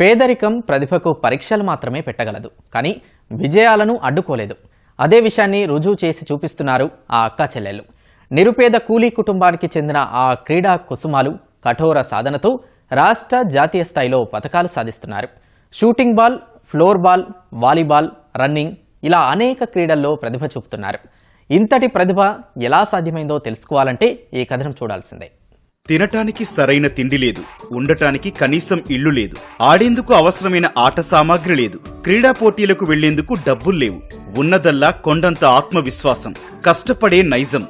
పేదరికం ప్రతిభకు పరీక్షలు మాత్రమే పెట్టగలదు. కానీ విజయాలను అడ్డుకోలేదు. అదే విషయాన్ని రుజువు చేసి చూపిస్తున్నారు ఆ అక్క చెల్లెళ్ళు నిరుపేద కూలీ కుటుంబానికి చెందిన ఆ క్రీడా కుసుమాలు కఠోర సాధనతో రాష్ట్ర జాతీయ స్థాయిలో పథకాలు సాధిస్తున్నారు. Shooting ball floor ball volleyball running ఇలా అనేక క్రీడల్లో ప్రతిభ చూపుతున్నారు. ఇంతటి ప్రతిభ ఎలా సాధ్యమైందో తెలుసుకోవాలంటే ఈ కథనం చూడాల్సిందే. తినటానికి సరైన తిండి లేదు ఉండటానికి కనీసం ఇల్లు లేదు ఆడేందుకు అవసరమైన ఆట సామాగ్రి లేదు క్రీడా పోటీలకు వెళ్ళేందుకు డబ్బులు లేవు ఉన్నదల్లా కొండంత ఆత్మవిశ్వాసం కష్టపడే నైజం.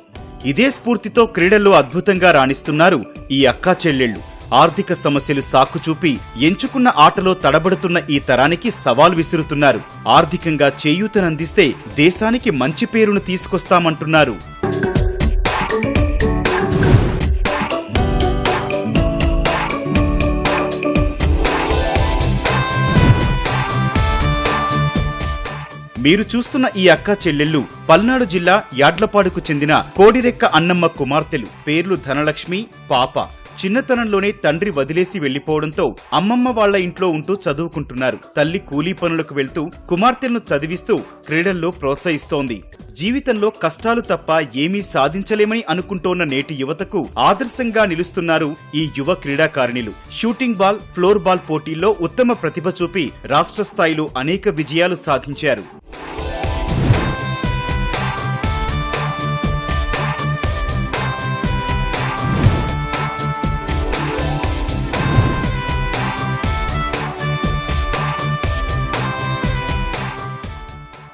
ఇదే స్ఫూర్తితో క్రీడల్లో అద్భుతంగా రాణిస్తున్నారు ఈ అక్కా చెల్లెళ్ళు ఆర్థిక సమస్యలు సాకు చూపి ఎంచుకున్న ఆటలో తడబడుతున్న ఈ తరానికి సవాల్ విసురుతున్నారు. ఆర్థికంగా చేయూతనందిస్తే దేశానికి మంచి పేరును తీసుకొస్తామంటున్నారు. మీరు చూస్తున్న ఈ అక్క చెల్లెళ్ళు పల్నాడు జిల్లా యాడ్లపాడుకు చెందిన కోడిరెక్క అన్నమ్మ కుమార్తెలు పేర్లు ధనలక్ష్మి పాప. చిన్నతనంలోనే తండ్రి వదిలేసి వెళ్ళిపోవడంతో అమ్మమ్మ వాళ్ళ ఇంట్లో ఉంటూ చదువుకుంటున్నారు. తల్లి కూలీ పనులకు వెళ్తూ కుమార్తెలను చదివిస్తూ క్రీడల్లో ప్రోత్సహిస్తోంది. జీవితంలో కష్టాలు తప్ప ఏమీ సాధించలేమని అనుకుంటోన్న నేటి యువతకు ఆదర్శంగా నిలుస్తున్నారు ఈ యువ క్రీడాకారిణులు. షూటింగ్ బాల్ ఫ్లోర్ బాల్ పోటీల్లో ఉత్తమ ప్రతిభ చూపి రాష్ట్ర స్థాయిలో అనేక విజయాలు సాధించారు.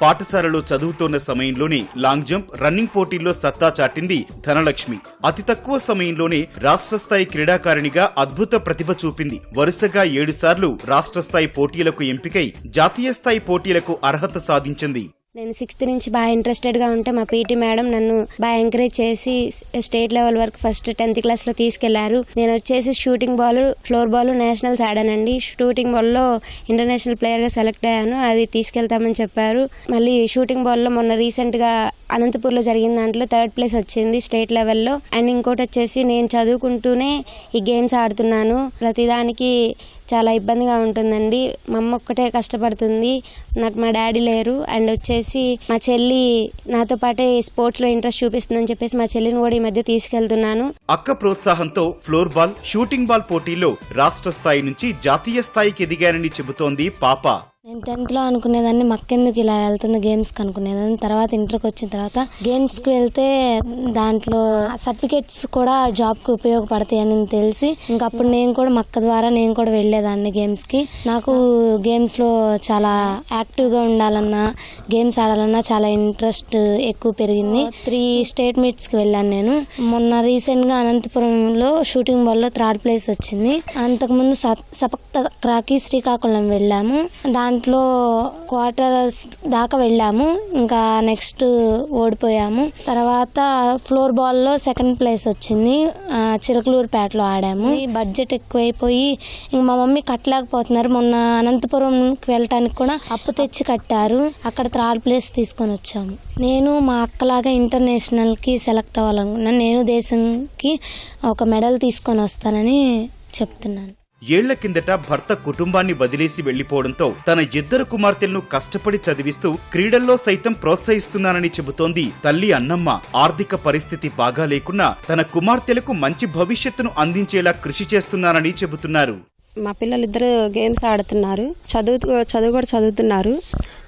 పాఠశాలలో చదువుతోన్న సమయంలోనే లాంగ్ జంప్ రన్నింగ్ పోటీల్లో సత్తా చాటింది ధనలక్ష్మి. అతి తక్కువ సమయంలోనే రాష్ట్ర స్థాయి క్రీడాకారిణిగా అద్భుత ప్రతిభ చూపింది. వరుసగా ఏడుసార్లు రాష్ట్ర స్థాయి పోటీలకు ఎంపికై జాతీయ స్థాయి పోటీలకు అర్హత సాధించింది. నేను సిక్స్త్ నుంచి బాగా ఇంట్రెస్టెడ్గా ఉంటే మా పీటీ మేడం నన్ను బాగా ఎంకరేజ్ చేసి స్టేట్ లెవెల్ వరకు ఫస్ట్ టెన్త్ క్లాస్లో తీసుకెళ్ళారు. నేను వచ్చేసి shooting ball floor ball nationals ఆడానండి. Shooting బాల్లో ఇంటర్నేషనల్ ప్లేయర్గా సెలెక్ట్ అయ్యాను. అది తీసుకెళ్తామని చెప్పారు. మళ్ళీ షూటింగ్ బాల్లో మొన్న రీసెంట్గా అనంతపూర్లో జరిగిన దాంట్లో థర్డ్ ప్లేస్ వచ్చింది స్టేట్ లెవెల్లో. అండ్ ఇంకోటి వచ్చేసి నేను చదువుకుంటూనే ఈ గేమ్స్ ఆడుతున్నాను. ప్రతిదానికి చాలా ఇబ్బందిగా ఉంటుందండి. మా అమ్మ ఒక్కటే కష్టపడుతుంది. నాకు మా డాడీ లేరు. అండ్ వచ్చేసి మా చెల్లి నాతో పాటే స్పోర్ట్స్లో ఇంట్రెస్ట్ చూపిస్తుందని చెప్పేసి మా చెల్లిని కూడా ఈ మధ్య తీసుకెళ్తున్నాను. అక్క ప్రోత్సాహంతో ఫ్లోర్ బాల్ షూటింగ్ బాల్ పోటీలో రాష్ట్ర స్థాయి నుంచి జాతీయ స్థాయికి ఎదిగానని చెబుతోంది పాప. టెన్త్లో అనుకునేదాన్ని మక్కెందుకు ఇలా వెళ్తుంది గేమ్స్కి అనుకునేదాన్ని తర్వాత ఇంటర్కి వచ్చిన తర్వాత గేమ్స్కి వెళ్తే దాంట్లో సర్టిఫికేట్స్ కూడా జాబ్కి ఉపయోగపడతాయని తెలిసి ఇంకా అప్పుడు నేను కూడా మక్క ద్వారా నేను కూడా వెళ్ళేదాన్ని గేమ్స్కి. నాకు గేమ్స్లో చాలా యాక్టివ్గా ఉండాలన్నా గేమ్స్ ఆడాలన్నా చాలా ఇంట్రెస్ట్ ఎక్కువ పెరిగింది. త్రీ స్టేట్ మీట్స్కి వెళ్ళాను నేను. మొన్న రీసెంట్గా అనంతపురంలో షూటింగ్ బాల్లో థర్డ్ ప్లేస్ వచ్చింది. అంతకుముందు స- సపక్త క్రాకి శ్రీకాకుళం వెళ్ళాము. దాంట్లో క్వార్టర్స్ దాకా వెళ్ళాము. ఇంకా నెక్స్ట్ ఓడిపోయాము. తర్వాత ఫ్లోర్ బాల్లో సెకండ్ ప్లేస్ వచ్చింది. చిలకలూరుపేటలో ఆడాము. ఈ బడ్జెట్ ఎక్కువైపోయి ఇంక మా మమ్మీ కట్టలేకపోతున్నారు. మొన్న అనంతపురంకి వెళ్ళటానికి కూడా అప్పు తెచ్చి కట్టారు. అక్కడ థర్డ్ ప్లేస్ తీసుకొని వచ్చాము. నేను మా అక్కలాగా ఇంటర్నేషనల్కి సెలెక్ట్ అవ్వాలనుకున్నాను. నేను దేశంకి ఒక మెడల్ తీసుకొని వస్తానని చెప్తున్నాను. ఏళ్ళ కిందట భర్త కుటుంబాన్ని వదిలేసి వెళ్ళిపోవడంతో తన ఇద్దరు కుమార్తెలను కష్టపడి చదివిస్తూ క్రీడల్లో సైతం ప్రోత్సహిస్తున్నానని చెబుతోంది తల్లి అన్నమ్మ. ఆర్థిక పరిస్థితి బాగా లేకున్నా తన కుమార్తెలకు మంచి భవిష్యత్తును అందించేలా కృషి చేస్తున్నానని చెబుతున్నారు. మా పిల్లలు ఇద్దరు గేమ్స్ ఆడుతున్నారు. చదువు చదువు కూడా చదువుతున్నారు.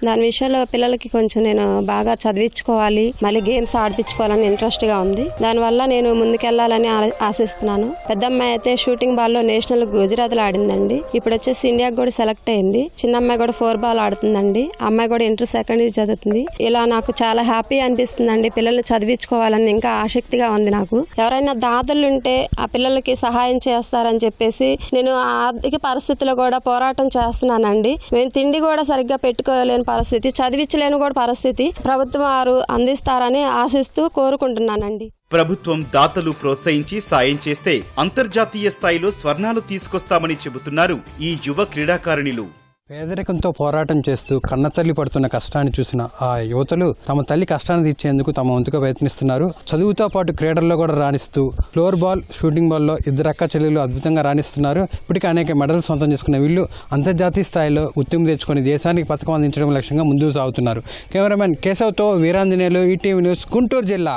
దాని విషయంలో పిల్లలకి కొంచెం నేను బాగా చదివించుకోవాలి. మళ్ళీ గేమ్స్ ఆడిపించుకోవాలని ఇంట్రెస్ట్గా ఉంది. దానివల్ల నేను ముందుకెళ్ళాలని ఆ- ఆశిస్తున్నాను. పెద్దమ్మాయి అయితే షూటింగ్ బాల్లో నేషనల్ గుజరాత్లో ఆడిందండి. ఇప్పుడు వచ్చేసి ఇండియాకి కూడా సెలెక్ట్ అయింది. చిన్న అమ్మాయి కూడా ఫోర్ బాల్ ఆడుతుందండి. అమ్మాయి కూడా ఇంటర్ సెకండ్ ఇయర్ చదువుతుంది. ఇలా నాకు చాలా హ్యాపీ అనిపిస్తుందండి పిల్లల్ని చదివించుకోవాలని. ఇంకా ఆసక్తిగా ఉంది నాకు. ఎవరైనా దాతలు ఉంటే ఆ పిల్లలకి సహాయం చేస్తారని చెప్పేసి నేను ఆ ఆర్థిక పరిస్థితిలో కూడా పోరాటం చేస్తున్నానండి. మేము తిండి కూడా సరిగ్గా పెట్టుకోలేని పరిస్థితి. చదివించలేని కూడా పరిస్థితి. ప్రభుత్వం వారు అందిస్తారని ఆశిస్తూ కోరుకుంటున్నానండి. ప్రభుత్వం దాతలు ప్రోత్సహించి సాయం చేస్తే అంతర్జాతీయ స్థాయిలో స్వర్ణాలు తీసుకొస్తామని చెబుతున్నారు ఈ యువ క్రీడాకారిణులు. పేదరికంతో పోరాటం చేస్తూ కన్నతల్లి పడుతున్న కష్టాన్ని చూసిన ఆ యువతలు తమ తల్లి కష్టాన్ని తీర్చేందుకు తమ వంతుగా ప్రయత్నిస్తున్నారు. చదువుతో పాటు క్రీడల్లో కూడా రాణిస్తూ ఫ్లోర్ బాల్ షూటింగ్ బాల్లో ఇద్దరు అక్క చెల్లెలు అద్భుతంగా రాణిస్తున్నారు. ఇప్పటికే అనేక మెడల్స్ సొంతం చేసుకున్న వీళ్ళు అంతర్జాతీయ స్థాయిలో గుర్తింపు తెచ్చుకొని దేశానికి పథకం అందించడం లక్ష్యంగా ముందుకు సాగుతున్నారు. కెమెరామెన్ కేశవ్తో వీరాంజనేయులు ఈటీవీ న్యూస్ గుంటూరు జిల్లా.